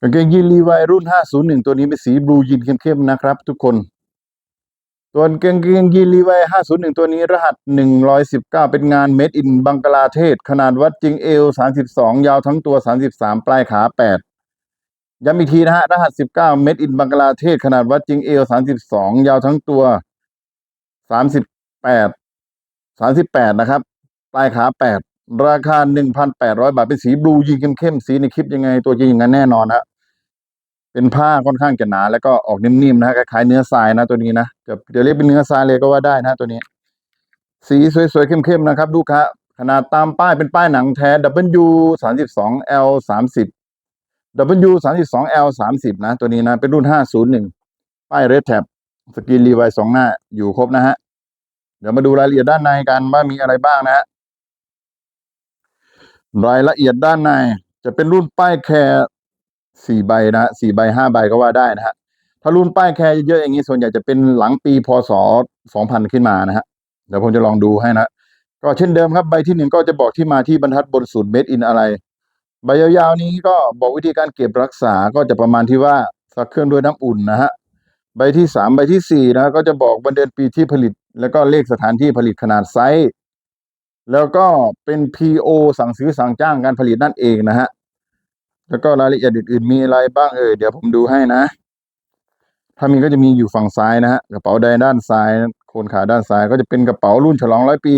กางเกงยีนรีวายรุ่น 501 ตัวนี้เป็นสีบลูยีนเข้มๆนะครับ ทุกคนส่วนกางเกงยีนรีวาย501 ตัวนี้รหัส 119 เป็นงานเมดอินบังกลาเทศ ขนาดวัดจริงเอว 32 ยาวทั้งตัว 33 ปลายขา 8 ย้ำอีกทีนะฮะ รหัส 19 เมดอินบังกลาเทศ ขนาดวัดจริงเอว 32 ยาวทั้งตัว 38 38 นะครับ ปลายขา 8 ราคา 1,800 บาท เป็นสีบลูยีนเข้มๆ สีในคลิปยังไง ตัวจริงอย่างนั้นแน่นอนฮะ เป็นผ้าค่อนข้างจะหนา แล้วก็ออกนิ่มๆนะฮะคล้ายๆเนื้อทรายนะตัวนี้นะจะจะเรียกเป็นเนื้อทรายเลยก็ว่าได้นะตัวนี้ สีสวยๆเข้มๆนะครับลูกค้าขนาดตามป้ายเป็นป้ายหนังแท้ W 32 L 30 W 32 L 30นะ ตัวนี้นะ เป็นรุ่น 501 ป้าย Red Tab สกรีนรีไวสองหน้าอยู่ครบนะฮะ เดี๋ยวมาดูรายละเอียดด้านในกันว่ามีอะไรบ้างนะฮะ รายละเอียดด้านใน จะเป็นรุ่นป้ายแคร์สี่ใบนะฮะสี่ใบห้าใบก็ว่าได้นะฮะถ้ารุ่นป้ายแคร์เยอะๆอย่างนี้ส่วนใหญ่จะเป็นหลังปีพศสองพันขึ้นมานะฮะเดี๋ยวผมจะลองดูให้นะก็เช่นเดิมครับใบที่หนึ่งก็จะบอกที่มาที่บรรทัดบนสุดเมดอินอะไร ใบยาวๆนี้ก็บอกวิธีการเก็บรักษาก็จะประมาณที่ว่าซักเครื่องด้วยน้ำอุ่นนะฮะใบที่สามใบที่สี่นะก็จะบอกวันเดือนปีที่ผลิต แล้วก็เลขสถานที่ผลิตขนาดไซส์ แล้วก็เป็น PO สั่งซื้อสั่งจ้างการผลิตนั่นเองนะฮะ แล้วก็รายละเอียดอื่นๆมีอะไรบ้างเอ่ยเดี๋ยวผมดูให้นะ ถ้ามีก็จะมีอยู่ฝั่งซ้ายนะฮะกระเป๋าแดงด้านซ้ายโคนขาด้านซ้ายก็จะเป็นกระเป๋ารุ่นฉลองร้อยปี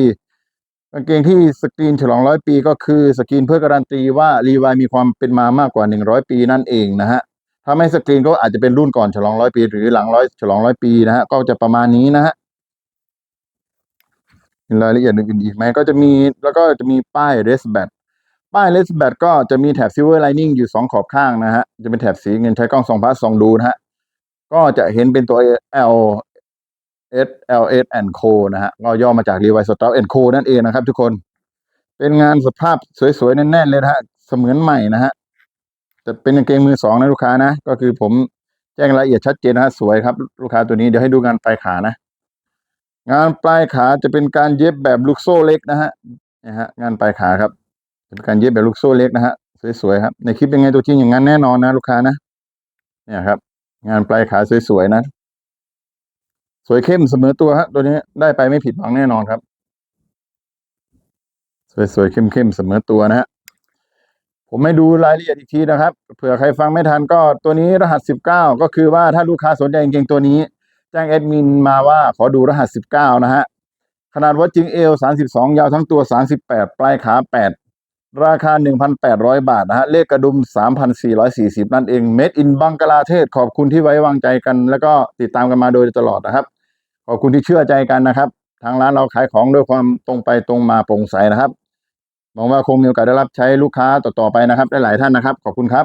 กางเกงที่สกรีนฉลองร้อยปี ก็คือสกรีนเพื่อการันตีว่ารีวายมีความเป็นมามากกว่าหนึ่งร้อยปีนั่นเองนะฮะถ้าไม่สกรีนก็อาจจะเป็นรุ่นก่อนฉลองร้อยปี หรือหลังร้อยฉลองร้อยปีนะฮะก็จะประมาณนี้นะฮะ รายละเอียดอื่นๆอีกไหมก็จะมีแล้วก็จะมีป้ายเรสแบตป้ายเรสแบตก็จะมีแถบซิลเวอร์ไลนิ่งอยู่สองขอบข้างนะฮะ จะเป็นแถบสีเงินใช้กล้องสองพาร์ทสองดูนะฮะ ก็จะเห็นเป็นตัว L S L S and Co นะฮะ ก็ย่อมาจาก Levi Strauss and Co นั่นเองนะครับทุกคน เป็นงานสภาพสวยๆ แน่นๆ เลยนะฮะ เสมือนใหม่นะฮะ จะเป็นกางเกงมือสองนะลูกค้านะ ก็คือผมแจ้งรายละเอียดชัดเจนนะฮะ สวยครับ ลูกค้าตัวนี้เดี๋ยวให้ดูงานปลายขานะ งานปลายขาจะเป็นการเย็บแบบลูกโซ่เล็กนะฮะนะฮะงานปลายขาครับเป็นการเย็บแบบลูกโซ่เล็กนะฮะสวยๆครับในคลิปเป็นไงตัวจริงอย่างนั้นแน่นอนนะลูกค้านะเนี่ยครับ งานปลายขาสวยๆนะสวยเข้มเสมอตัวฮะตัวนี้ได้ไปไม่ผิดหวังแน่นอนครับ สวยๆเข้มๆเสมอตัวนะฮะผมไม่ดูรายละเอียดอีกทีนะครับ เผื่อใครฟังไม่ทันก็ตัวนี้รหัสสิบเก้าก็คือว่าถ้าลูกค้าสนใจจริงๆตัวนี้ แจ้งแอดมินมาว่าขอดูรหัสสิบเก้านะฮะ ขนาดวัดจริงเอลสามสิบสองยาวทั้งตัวสามสิบแปดปลายขาแปดราคาหนึ่งพันแปดร้อยบาทนะฮะ เลขกระดุมสามพันสี่ร้อยสี่สิบนั่นเอง เม็ดอินบังกลาเทศขอบคุณที่ไว้วางใจกัน แล้วก็ติดตามกันมาโดยตลอดนะครับ ขอบคุณที่เชื่อใจกันนะครับ ทางร้านเราขายของด้วยความตรงไปตรงมาโปร่งใสนะครับหวังว่าคงมีโอกาสได้รับใช้ลูกค้าต่อๆไปนะครับ ได้หลายท่านนะครับ ขอบคุณครับ